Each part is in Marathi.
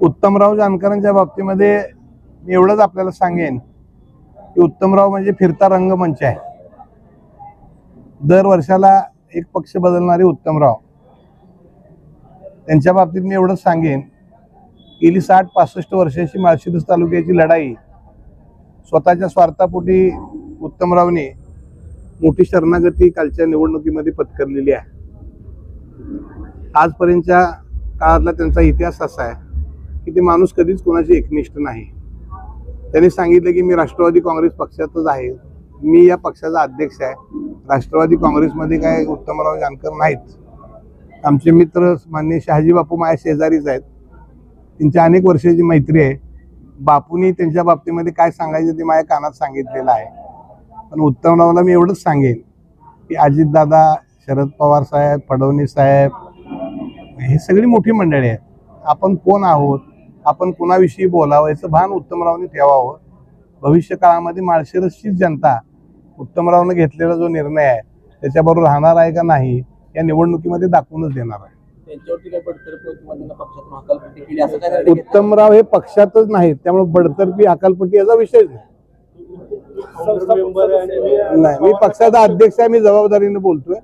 उत्तमराव जानकरांच्या बाबतीमध्ये मी एवढंच आपल्याला सांगेन की उत्तमराव म्हणजे फिरता रंगमंच आहे. दर वर्षाला एक पक्ष बदलणारे उत्तमराव. त्यांच्या बाबतीत मी एवढंच सांगेन गेली साठ पासष्ट वर्षाची माळशिरस तालुक्याची लढाई स्वतःच्या स्वार्थापोटी उत्तमरावने मोठी शरणागती कालच्या निवडणुकीमध्ये पत्करलेली आहे. आजपर्यंतच्या काळातला त्यांचा इतिहास असा आहे की ते माणूस कधीच कोणाची एकनिष्ठ नाही. त्यांनी सांगितलं की मी राष्ट्रवादी काँग्रेस पक्षातच आहे. मी या पक्षाचा अध्यक्ष आहे. राष्ट्रवादी काँग्रेसमध्ये काय उत्तमराव जानकर नाहीत. आमचे मित्र मान्य शहाजी बापू माझ्या शेजारीच आहेत. त्यांच्या अनेक वर्षाची मैत्री आहे. बापूंनी त्यांच्या बाबतीमध्ये काय सांगायचं ते माझ्या कानात सांगितलेलं आहे. पण उत्तमरावला मी एवढंच सांगेन की अजितदादा शरद पवार साहेब फडणवीस साहेब हे सगळी मोठी मंडळी आहेत. आपण कोण आहोत? आपण कुणाविषयी बोलावं याचं भान उत्तमरावने ठेवावं. भविष्य काळामध्ये माळशिरसचीच जनता उत्तमरावनं घेतलेला जो निर्णय आहे त्याच्याबरोबर राहणार आहे का नाही या निवडणुकीमध्ये दाखवूनच देणार आहे. घेतला? उत्तमराव हे पक्षातच नाहीत त्यामुळे बडतर्फी अकालपट्टी याचा विषयच नाही. नाही मी पक्षाचा अध्यक्ष आहे मी जबाबदारीने बोलतोय.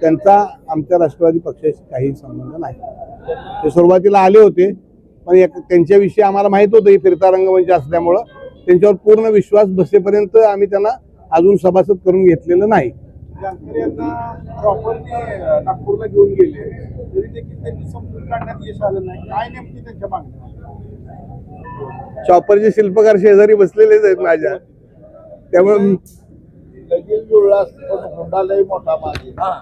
त्यांचा आमच्या राष्ट्रवादी पक्षाशी काही संबंध नाही. ते सुरुवातीला आले होते पण एक- त्यांच्याविषयी आम्हाला माहीत होतं ही फिरता रंगमंच असल्यामुळं. त्यांच्यावर पूर्ण विश्वास बसेपर्यंत आम्ही त्यांना अजून सभासद करून घेतलेलं नाही. जानकर यांना प्रॉपर्टी नागपूरला घेऊन गेले तरी देखील त्यांनी समजून काढण्यात यश आलं नाही. काय नेमकी त्यांच्या मागण्या चॉपरचे शिल्पकार शेजारी बसलेलेच आहेत माझ्या. त्यामुळे लगेच जुळला हुंडा लय मोठा मागे.